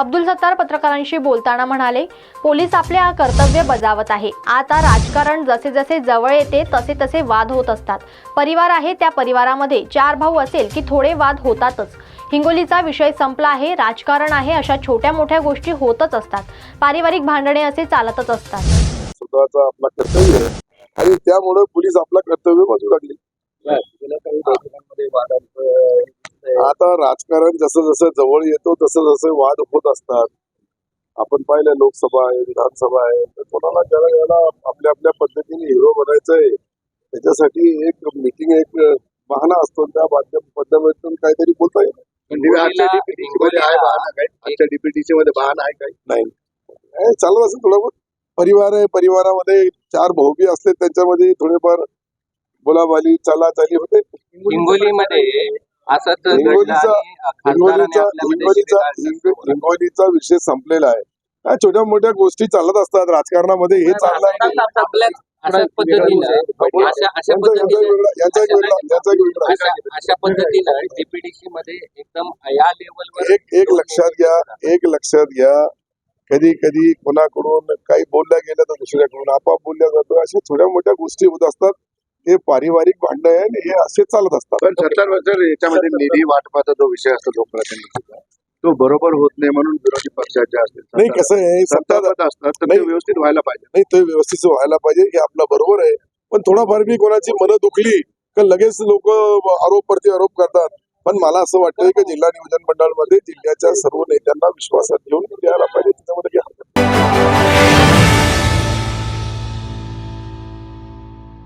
अब्दुल सत्तार पत्रकारांशी बोलताना म्हणाले पोलीस आपले हा कर्तव्य बजावत आहे. आता राजकारण जसे जसे जवळ येते तसे तसे वाद होत असतात. परिवार आहे त्या परिवारामध्ये. चार भाऊ असेल की थोडे वाद होतातच. हिंगोलीचा विषय संपला आहे राजकारण आहे अशा छोट्या मोठ्या गोष्टी होतच असतात. पारिवारिक भांडणे असे चालतच असतात. स्वतःचा आपला कर्तव्य आणि त्यामुळे पोलीस आपला कर्तव्य बाजू लागले. आता राजकारण जसं जसं जवळ येतो तसं जसं वाद होत असतात. आपण पाहिलं लोकसभा आहे विधानसभा आहे तर कोणाला ज्याला याला आपल्या आपल्या पद्धतीने हिरो बनायचं आहे त्याच्यासाठी एक मिटिंग एक बहाणा असतो. त्या माध्यम पद्धतीतून काहीतरी बोलता येईल. म्हणजे आजच्या DPTC मध्ये आहे बहाणा काय आजच्या डीपीटीसी मध्ये बहाणा आहे काय नाही. हे चालत असेल थोडं बहुत. परिवार आहे परिवारामध्ये चार भाऊबी असते त्याच्यामध्ये थोडेफार बोलाबाली चालाचाली होते. हिंगोलीमध्ये असंच हिंगोलीचा- विषय संपलेला आहे. काय छोट्या मोठ्या गोष्टी चालत असतात राजकारणामध्ये हे पद्धतीनं. अशा एक पद्धतीनं एक डीपीडीसी मध्ये एकदम या लेवलवर लक्षात घ्या एक लक्षात घ्या. कधी कधी कोणाकडून काही बोलल्या गेलं तर दुसऱ्याकडून. आपाप बोलल्या जातं. अशा छोट्या मोठ्या गोष्टी होत असतात. हे पारिवारिक भांडण आहे आणि हे असे चालत असतात पण वर्ष याच्यामध्ये निधी वाटपाचा जो विषय असतो लोकप्रतिनिधीचा तो बरोबर होत नाही म्हणून विरोधी पक्षाचे असतील नाही कसं आहे सत्ता असतात तर ते नाही. व्यवस्थित व्हायला पाहिजे नाही ते व्यवस्थित व्हायला पाहिजे हे आपलं बरोबर आहे पण थोडाफार बी कोणाची मनं दुखली तर लगेच लोक आरोप प्रति आरोप करतात पण मला असं वाटतंय की जिल्हा नियोजन मंडळामध्ये जिल्ह्याच्या सर्व नेत्यांना विश्वासात घेऊन द्यायला पाहिजे त्याच्यामध्ये काही हरकत नाही.